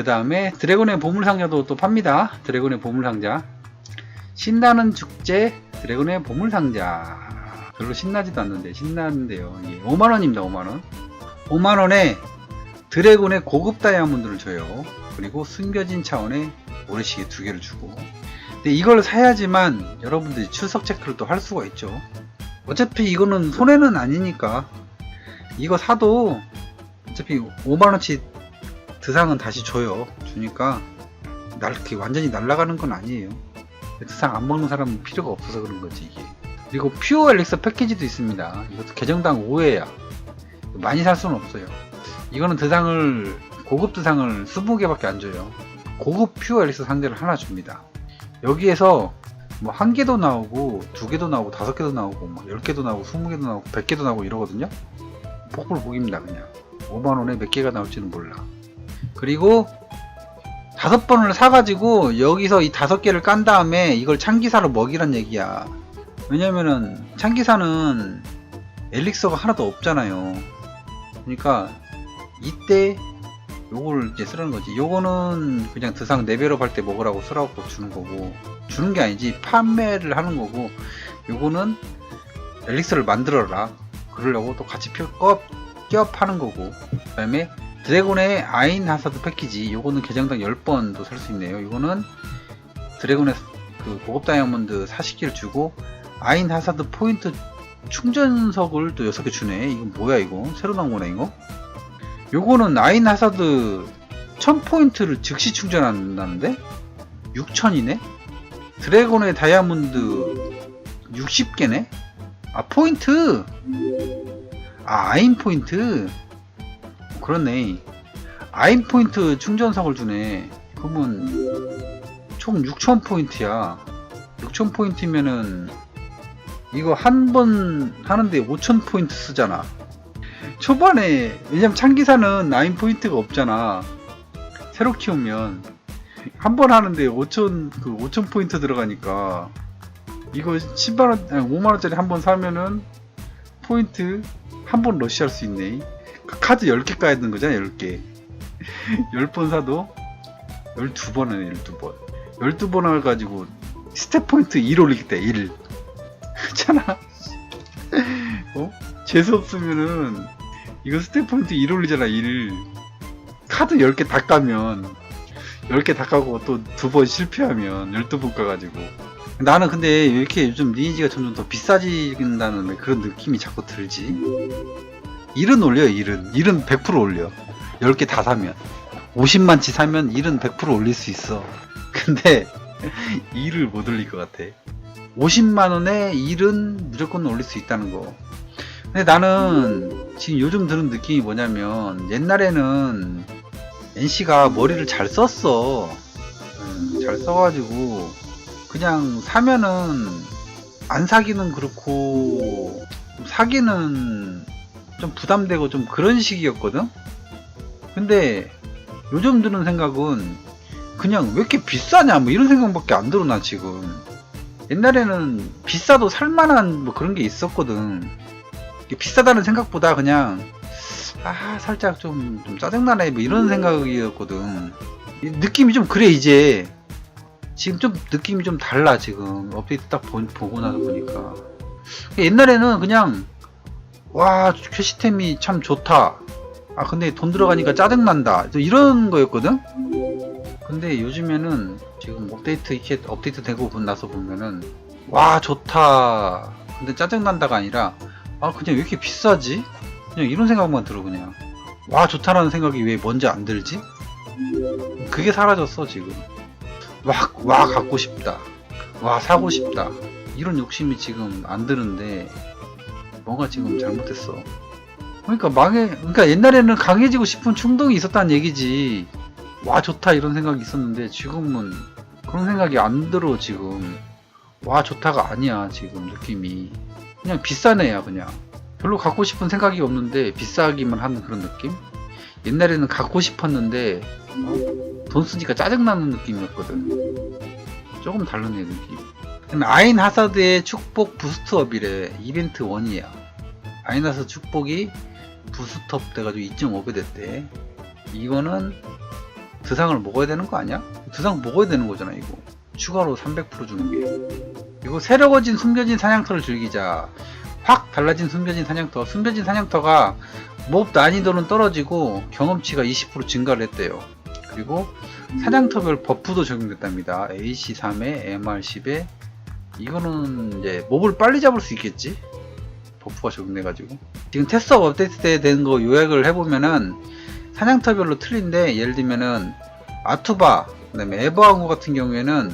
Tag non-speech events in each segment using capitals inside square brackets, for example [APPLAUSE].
그 다음에 드래곤의 보물상자도 또 팝니다. 드래곤의 보물상자. 신나는 축제 드래곤의 보물상자. 별로 신나지도 않는데 신나는데요. 예, 5만원입니다. 5만원. 5만원에 드래곤의 고급 다이아몬드를 줘요. 그리고 숨겨진 차원의 모래시계 두 개를 주고. 근데 이걸 사야지만 여러분들이 출석 체크를 또 할 수가 있죠. 어차피 이거는 손해는 아니니까 이거 사도 어차피 5만원치 드상은 다시 줘요. 주니까 날, 그게 완전히 날아가는 건 아니에요. 드상 안 먹는 사람은 필요가 없어서 그런 거지 이게. 그리고 퓨어 엘릭서 패키지도 있습니다. 이것도 계정당 5회야. 많이 살 수는 없어요. 이거는 드상을 고급 드상을 20개밖에 안 줘요. 고급 퓨어 엘릭서 상자를 하나 줍니다. 여기에서 뭐 한 개도 나오고 두 개도 나오고 다섯 개도 나오고 막 열 개도 나오고 스무 개도 나오고 백 개도 나오고 이러거든요. 복불 복입니다 그냥. 5만 원에 몇 개가 나올지는 몰라. 그리고 다섯 번을 사가지고 여기서 이 다섯 개를 깐 다음에 이걸 창기사로 먹이란 얘기야. 왜냐면은 창기사는 엘릭서가 하나도 없잖아요. 그러니까 이때 요걸 이제 쓰라는 거지. 요거는 그냥 드상 레벨업 할 때 먹으라고 쓰라고 주는 거고 주는 게 아니지 판매를 하는 거고 요거는 엘릭서를 만들어라. 그러려고 또 같이 표, 껍, 껴파는 거고 그 다음에 드래곤의 아인 하사드 패키지. 요거는 계정당 10번도 살 수 있네요. 이거는 드래곤의 그 고급 다이아몬드 40개를 주고 아인 하사드 포인트 충전석을 또 6개 주네. 이건 뭐야 이거? 새로 나온 거네 이거? 요거는 아인 하사드 1000포인트를 즉시 충전한다는데? 6000이네? 드래곤의 다이아몬드 60개네? 아 포인트? 아 아인 포인트 그렇네. 아인 포인트 충전석을 주네. 그러면 총 6천 포인트야. 6천 포인트면은 이거 한 번 하는데 5천 포인트 쓰잖아. 초반에 왜냐면 창기사는 아인 포인트가 없잖아. 새로 키우면. 한 번 하는데 5천 그 5천 포인트 들어가니까 이거 10만원 아니 5만 원짜리 한 번 사면은 포인트 한 번 러시할 수 있네. 그 카드 10개 까야 되는 거잖아 10개. 10번 [LAUGHS] 사도 12번 하네 12번. 12번 해가지고 스텝 포인트 1 올리겠다 1 그렇잖아. [LAUGHS] 어? 재수 없으면은 이거 스텝 포인트 1 올리잖아 1 카드 10개 다 까면 10개 다 까고 또 두 번 실패하면 12번 까가지고. 나는 근데 왜 이렇게 요즘 리니지가 점점 더 비싸진다는 왜 그런 느낌이 자꾸 들지? 1은 올려요 1은 1은 100% 올려. 10개 다 사면. 50만치 사면 1은 100% 올릴 수 있어. [LAUGHS] 근데 [LAUGHS] 2를 못 올릴 것 같아. 50만원에 1은 무조건 올릴 수 있다는 거. 근데 나는 지금 요즘 드는 느낌이 뭐냐면 옛날에는 NC가 머리를 잘 썼어. 음, 잘 써가지고 그냥 사면은 안 사기는 그렇고 사기는 좀 부담되고 좀 그런 식이었거든? 근데 요즘 드는 생각은 그냥 왜 이렇게 비싸냐? 뭐 이런 생각밖에 안 들어 나 지금. 옛날에는 비싸도 살만한 뭐 그런 게 있었거든. 비싸다는 생각보다 그냥 아 살짝 좀, 좀 짜증나네. 뭐 이런 생각이었거든. 이 느낌이 좀 그래 이제. 지금 좀 느낌이 좀 달라 지금. 업데이트 딱 보, 보고 나서 보니까. 옛날에는 그냥 와 캐시템이 참 좋다. 아 근데 돈 들어가니까 짜증난다. 이런 거였거든? 근데 요즘에는 지금 업데이트 이렇게 업데이트 되고 나서 보면은 와 좋다. 근데 짜증난다가 아니라 아 그냥 왜 이렇게 비싸지? 그냥 이런 생각만 들어 그냥. 와 좋다라는 생각이 왜 먼저 안 들지? 그게 사라졌어 지금. 와, 와 갖고 싶다. 와 사고 싶다. 이런 욕심이 지금 안 드는데 뭔가 지금 잘못됐어. 그러니까 망해 그러니까 옛날에는 강해지고 싶은 충동이 있었다는 얘기지. 와 좋다 이런 생각이 있었는데 지금은 그런 생각이 안 들어 지금. 와 좋다가 아니야 지금 느낌이. 그냥 비싼 애야 그냥. 별로 갖고 싶은 생각이 없는데 비싸기만 하는 그런 느낌? 옛날에는 갖고 싶었는데 어, 돈 쓰니까 짜증나는 느낌이었거든. 조금 다른 애 느낌. 아인 하사드의 축복 부스트업이래. 이벤트 1이야 하사드 축복이 부스트업 돼가지고 2.5배 됐대. 이거는 드상을 먹어야 되는 거 아니야? 드상 먹어야 되는 거잖아 이거. 추가로 300% 주는 게. 이거 새로워진 숨겨진 사냥터를 즐기자. 확 달라진 숨겨진 사냥터. 숨겨진 사냥터가 몹 난이도는 떨어지고 경험치가 20% 증가를 했대요. 그리고 사냥터별 버프도 적용됐답니다. AC3에 MR10에. 이거는 이제 몹을 빨리 잡을 수 있겠지 버프가 적용돼가지고. 지금 테스트업 업데이트 때 된 거 요약을 해보면은 사냥터별로 틀린데 예를 들면은 아투바 그다음에 에버항구 같은 경우에는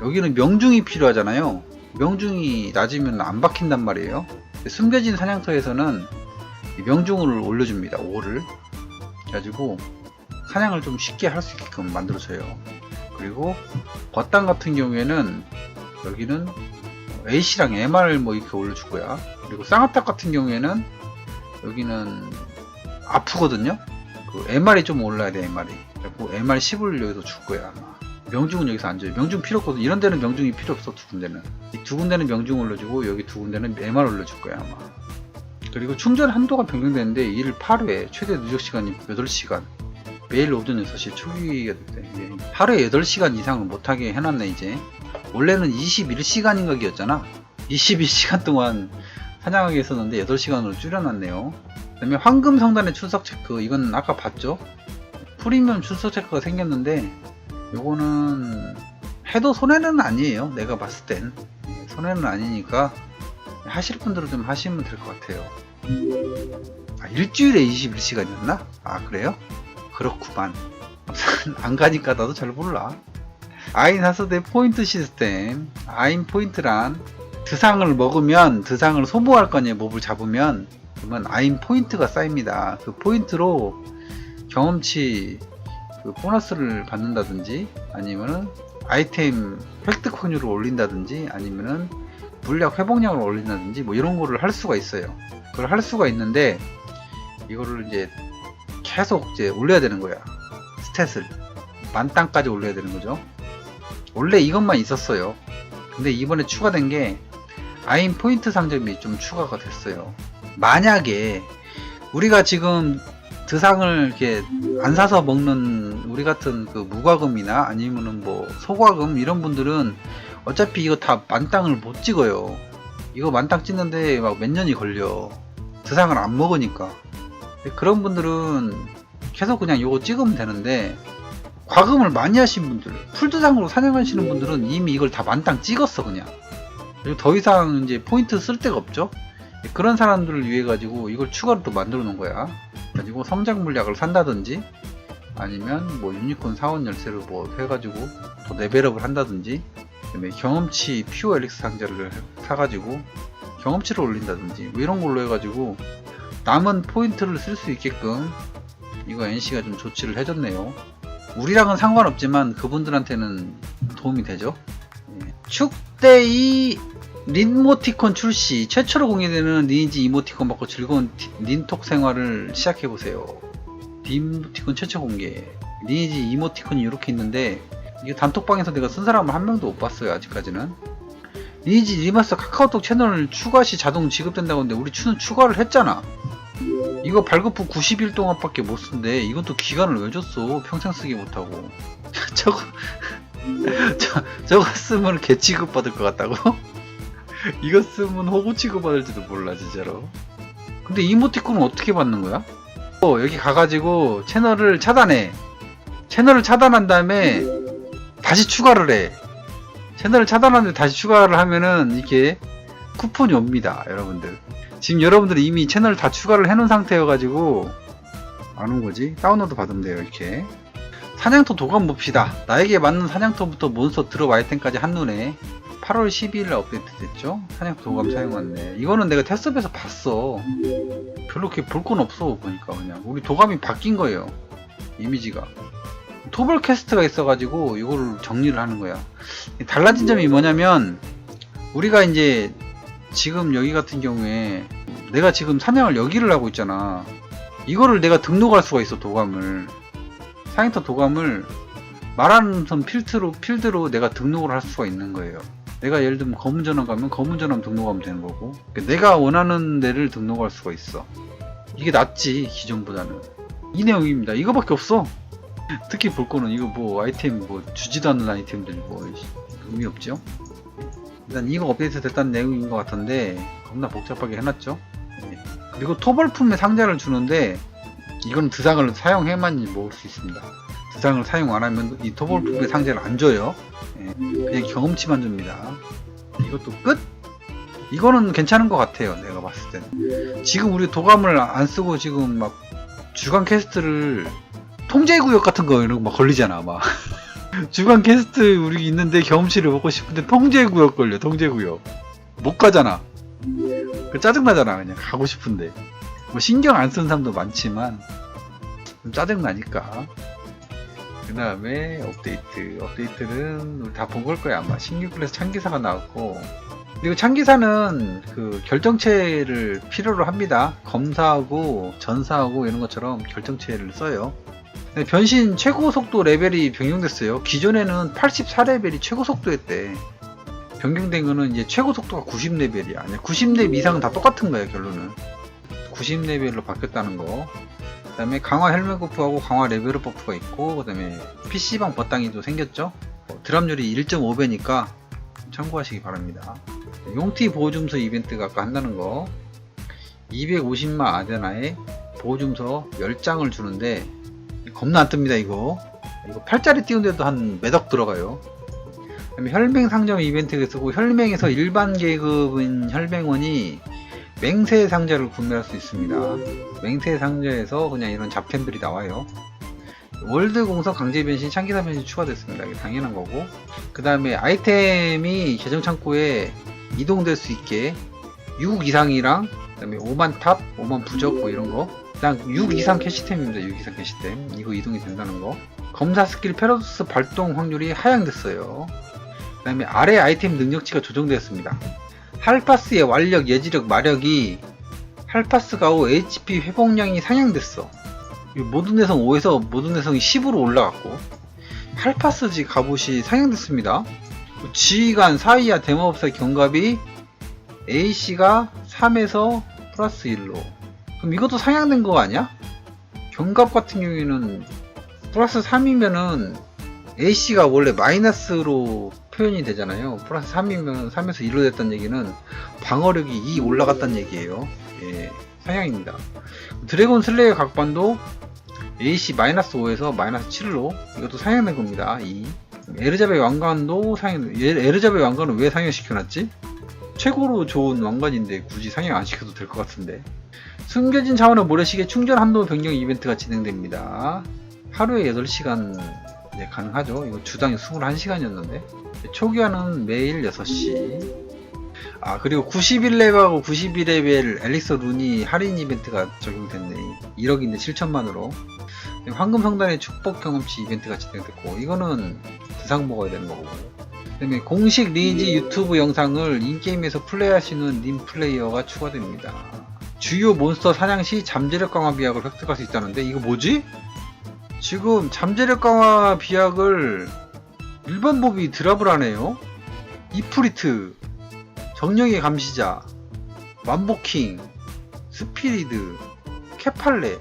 여기는 명중이 필요하잖아요. 명중이 낮으면 안 박힌단 말이에요. 숨겨진 사냥터에서는 이 명중을 올려줍니다 5를. 그래가지고 사냥을 좀 쉽게 할 수 있게끔 만들어줘요. 그리고 겉땅 같은 경우에는 여기는 A씨랑 MR 뭐 이렇게 올려줄 거야. 그리고 쌍화탁 같은 경우에는 여기는 아프거든요. 그 MR이 좀 올라야 돼 MR이. 그리고 MR 10을 여기서 줄 거야 아마. 명중은 여기서 안 줘요. 명중 필요 없거든. 이런 데는 명중이 필요 없어 두 군데는. 이 두 군데는 명중 올려주고 여기 두 군데는 MR 올려줄 거야 아마. 그리고 충전 한도가 변경되는데 일 8회 최대 누적 시간이 8시간. 매일 오전 6시 초기가 됐대. 예. 하루에 8시간 이상을 못하게 해놨네 이제. 원래는 21시간인가 기였잖아. 22시간 동안 사냥하게 했었는데 8시간으로 줄여놨네요. 그 다음에 황금 성단의 출석 체크. 이건 아까 봤죠? 프리미엄 출석 체크가 생겼는데 요거는 해도 손해는 아니에요. 내가 봤을 땐. 예, 손해는 아니니까 하실 분들은 좀 하시면 될 것 같아요. 아, 일주일에 21시간이었나? 아, 그래요? 그렇구만. [LAUGHS] 안 가니까 나도 잘 몰라. 아인 하스의 포인트 시스템 아인 포인트란 드상을 먹으면 드상을 소모할 거니 몹을 잡으면. 그러면 아인 포인트가 쌓입니다. 그 포인트로 경험치 그 보너스를 받는다든지 아니면은 아이템 획득 확률을 올린다든지 아니면은 물약 회복량을 올린다든지 뭐 이런 거를 할 수가 있어요. 그걸 할 수가 있는데 이거를 이제 계속 이제 올려야 되는 거야. 스탯을. 만땅까지 올려야 되는 거죠 원래 이것만 있었어요. 근데 이번에 추가된 게 아인 포인트 상점이 좀 추가가 됐어요. 만약에 우리가 지금 드상을 이렇게 안 사서 먹는 우리 같은 그 무과금이나 아니면은 뭐 소과금 이런 분들은 어차피 이거 다 만땅을 못 찍어요. 이거 만땅 찍는데 막 몇 년이 걸려. 드상을 안 먹으니까. 그런 분들은 계속 그냥 이거 찍으면 되는데 과금을 많이 하신 분들, 풀드상으로 사냥하시는 분들은 이미 이걸 다 만땅 찍었어 그냥. 그리고 더 이상 이제 포인트 쓸 데가 없죠. 그런 사람들을 위해 가지고 이걸 추가로 또 만들어 놓은 거야. 가지고 성장 물약을 산다든지 아니면 뭐 유니콘 사원 열쇠를 뭐 해가지고 또 레벨업을 한다든지 그다음에 경험치 퓨어 엘릭스 상자를 사가지고 경험치를 올린다든지 뭐 이런 걸로 해가지고 남은 포인트를 쓸 수 있게끔 이거 NC가 좀 조치를 해줬네요. 우리랑은 상관없지만 그분들한테는 도움이 되죠. 예. 축대이 린모티콘 출시 최초로 공개되는 리니지 이모티콘 받고 즐거운 티- 린톡 생활을 시작해보세요. 린모티콘 최초 공개 리니지 이모티콘이 이렇게 있는데 이게 단톡방에서 내가 쓴 사람을 한 명도 못 봤어요 아직까지는 리니지 리마스터 카카오톡 채널 추가 시 자동 지급된다고 했는데 우리 추는 추가를 했잖아 이거 발급 후 90일 동안밖에 못 쓴대. 이건 또 기간을 왜 줬어? 평생 쓰기 못하고. [LAUGHS] 저거, [LAUGHS] 저, 저거 쓰면 개 취급 받을 것 같다고? [LAUGHS] 이거 쓰면 호구 취급 받을지도 몰라, 진짜로. 근데 이모티콘은 어떻게 받는 거야? 어, 여기 가가지고 채널을 차단해. 채널을 차단한 다음에 다시 추가를 해. 채널을 차단하는데 다시 추가를 하면은 이게 쿠폰이 옵니다, 여러분들. 지금 여러분들이 이미 채널 다 추가를 해놓은 상태여가지고 안 온 거지? 다운로드 받으면 돼요 이렇게. 사냥터 도감 봅시다. 나에게 맞는 사냥터부터 몬스터 드롭 아이템까지 한눈에 8월 12일 업데이트 됐죠? 사냥터 도감 사용했네 이거는 내가 테스트에서 봤어. 별로 그렇게 볼 건 없어 보니까 그냥. 우리 도감이 바뀐 거예요 이미지가. 토벌 캐스트가 있어가지고 이거를 정리를 하는 거야. 달라진 점이 뭐냐면 우리가 이제 지금 여기 같은 경우에 내가 지금 사냥을 여기를 하고 있잖아. 이거를 내가 등록할 수가 있어 도감을 사인터 도감을 말하는 선 필드로 필드로 내가 등록을 할 수가 있는 거예요. 내가 예를 들면 검은 전함 가면 검은 전함 등록하면 되는 거고 그러니까 내가 원하는 데를 등록할 수가 있어. 이게 낫지 기존보다는 이 내용입니다. 이거밖에 없어. 특히 볼 거는 이거 뭐 아이템 뭐 주지도 않는 아이템들 뭐 의미 없죠? 일단 이거 업데이트 됐다는 내용인 것 같은데 겁나 복잡하게 해놨죠? 네. 그리고 토벌품의 상자를 주는데 이건 드상을 사용해만 먹을 수 있습니다. 드상을 사용 안 하면 이 토벌품의 상자를 안 줘요. 예, 그냥 경험치만 줍니다. 이것도 끝? 이거는 괜찮은 것 같아요. 내가 봤을 때는. 지금 우리 도감을 안 쓰고 지금 막 주간 퀘스트를 통제구역 같은 거 이런 거 막 걸리잖아. 막 주간 퀘스트 우리 있는데 경험치를 먹고 싶은데 통제구역 걸려. 통제구역 못 가잖아. 그 짜증나잖아. 그냥 가고 싶은데. 뭐 신경 안 쓰는 사람도 많지만 좀 짜증나니까. 그 다음에 업데이트. 업데이트는 우리 다 본 걸 거야 아마. 신규 클래스 창기사가 나왔고 그리고 창기사는 그 결정체를 필요로 합니다. 검사하고 전사하고 이런 것처럼 결정체를 써요. 네, 변신 최고 속도 레벨이 변경됐어요. 기존에는 84레벨이 최고 속도였대. 변경된 거는 이제 최고 속도가 90레벨이야. 90레벨 이상은 다 똑같은 거예요, 결론은. 90레벨로 바뀌었다는 거. 그 다음에 강화 헬멧 버프하고 강화 레벨업 버프가 있고, 그 다음에 PC방 버땅이도 생겼죠. 어, 드랍률이 1.5배니까 참고하시기 바랍니다. 용티 보호줌서 이벤트가 아까 한다는 거 250만 아데나에 보호줌서 10장을 주는데 겁나 안 뜹니다 이거 이거 8짜리 띄우는데도 한 매덕 들어가요 혈맹 상점 이벤트가 쓰고 혈맹에서 일반 계급인 혈맹원이 맹세 상자를 구매할 수 있습니다 맹세 상자에서 그냥 이런 잡템들이 나와요 월드 공성 강제 변신, 창기사 변신 추가됐습니다. 이게 당연한 거고. 그 다음에 아이템이 계정 창고에 이동될 수 있게 6 이상이랑 그 다음에 5만 탑, 5만 부적 뭐 이런 거. 그냥 6 이상 캐시템입니다. 6 이상 캐시템. 이거 이동이 된다는 거. 검사 스킬 패러도스 발동 확률이 하향됐어요. 그 다음에 아래 아이템 능력치가 조정되었습니다. 할파스의 완력, 예지력, 마력이 할파스가 후 HP 회복량이 상향됐어. 이 모든 내성 5에서 모든 내성이 10으로 올라갔고 할파스지 갑옷이 상향됐습니다. 지휘관 사이야 대마법사 경갑이 A씨가 3에서 플러스 1로 그럼 이것도 상향된 거 아니야? 경갑 같은 경우에는 플러스 3이면은 A씨가 원래 마이너스로 표현이 되잖아요. 플러스 3이면 3에서 1로 됐다는 얘기는 방어력이 2 올라갔다는 얘기예요. 예, 상향입니다. 드래곤 슬레이어 각반도 AC 마이너스 5에서 마이너스 7로 이것도 상향된 겁니다. 2. 에르자베 왕관도 상향. 에- 에르자베 왕관은 왜 상향시켜놨지? 최고로 좋은 왕관인데 굳이 상향 안 시켜도 될 것 같은데. 숨겨진 자원의 모래시계 충전 한도 변경 이벤트가 진행됩니다. 하루에 8시간 네, 가능하죠. 이거 주당 21시간이었는데. 초기화는 매일 6시. 아 그리고 91레벨하고 92레벨 엘릭서 룬이 할인 이벤트가 적용됐네 1억인데 7천만으로 황금 성단의 축복 경험치 이벤트가 진행됐고 이거는 드상 먹어야 되는 거고 그다음에 공식 리니지 유튜브 영상을 인게임에서 플레이할 수 있는 님 플레이어가 추가됩니다 주요 몬스터 사냥 시 잠재력 강화 비약을 획득할 수 있다는데 이거 뭐지? 지금 잠재력 강화 비약을 일반 법이 드랍을 하네요 이프리트 정령의 감시자, 만보킹, 스피리드, 케팔레.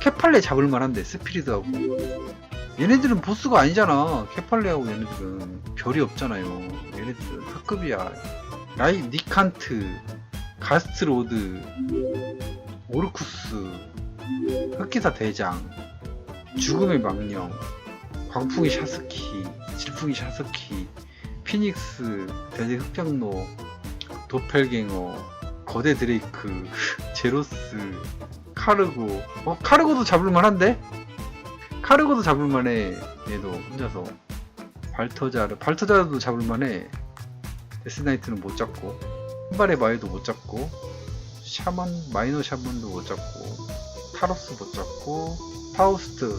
케팔레 잡을 만한데 스피리드하고. 얘네들은 보스가 아니잖아. 케팔레하고 얘네들은 별이 없잖아요. 얘네들은 하급이야. 라이 니칸트, 가스트로드, 오르쿠스, 흑기사 대장, 죽음의 망령, 광풍이 샤스키, 질풍이 샤스키, 피닉스, 대대 흑장로, 도펠갱어, 거대 드레이크, [LAUGHS] 제로스, 카르고. 어, 카르고도 잡을만한데? 카르고도 잡을만해. 얘도 혼자서. 발터자르, 발터자르도 잡을만해. 데스나이트는 못 잡고. 한발의 마이도 못 잡고. 샤먼, 마이너 샤먼도 못 잡고. 타로스 못 잡고. 파우스트.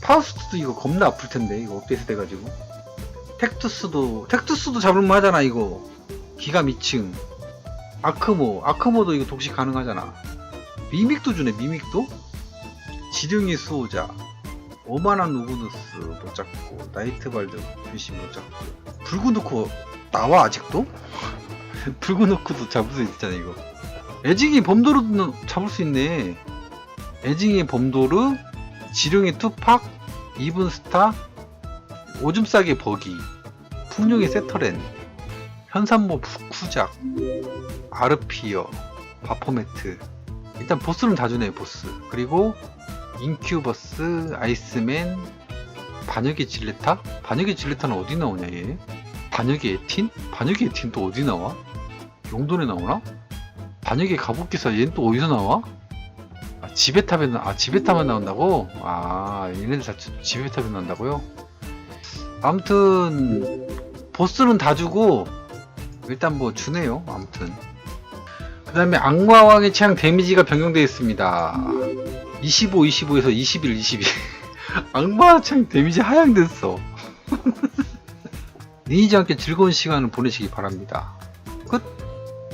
파우스트도 이거 겁나 아플 텐데, 이거 업데이트 돼가지고. 텍투스도 텍투스도 잡을만 하잖아 이거 기가 미층 아크모 아크모도 이거 독식 가능하잖아 미믹도 주네 미믹도 지룡의 수호자 오만한 우구누스 못 잡고 나이트발드 귀신 못 잡고 노코 나와 아직도? [LAUGHS] 노코도 잡을 수 있잖아 이거 에징이 범도르도 잡을 수 있네 에징이 범도르 지룡의 투팍 이븐 스타, 오줌 싸기 버기, 풍룡의 세터렌, 현산모 쿠작, 아르피어, 바포매트. 일단 보스는 다 주네요, 보스. 그리고 인큐버스, 아이스맨, 반역의 질레타? 반역의 질레타는 어디 나오냐, 얘? 반역의 에틴? 반역의 에틴 또 어디 나와? 용돈에 나오나? 반역의 갑옷기사 얘는 또 어디서 나와? 아, 지배탑에 나, 아, 지배탑에 나온다고? 아, 얘네들 다 지- 지배탑에 나온다고요? 아무튼, 보스는 다 주고, 일단 뭐 주네요, 아무튼. 그 다음에 악마왕의 취향 데미지가 변경되어 있습니다. 25, 25에서 21, 22. 악마 취향 데미지 하향됐어. [LAUGHS] 니지 않게 즐거운 시간을 보내시기 바랍니다.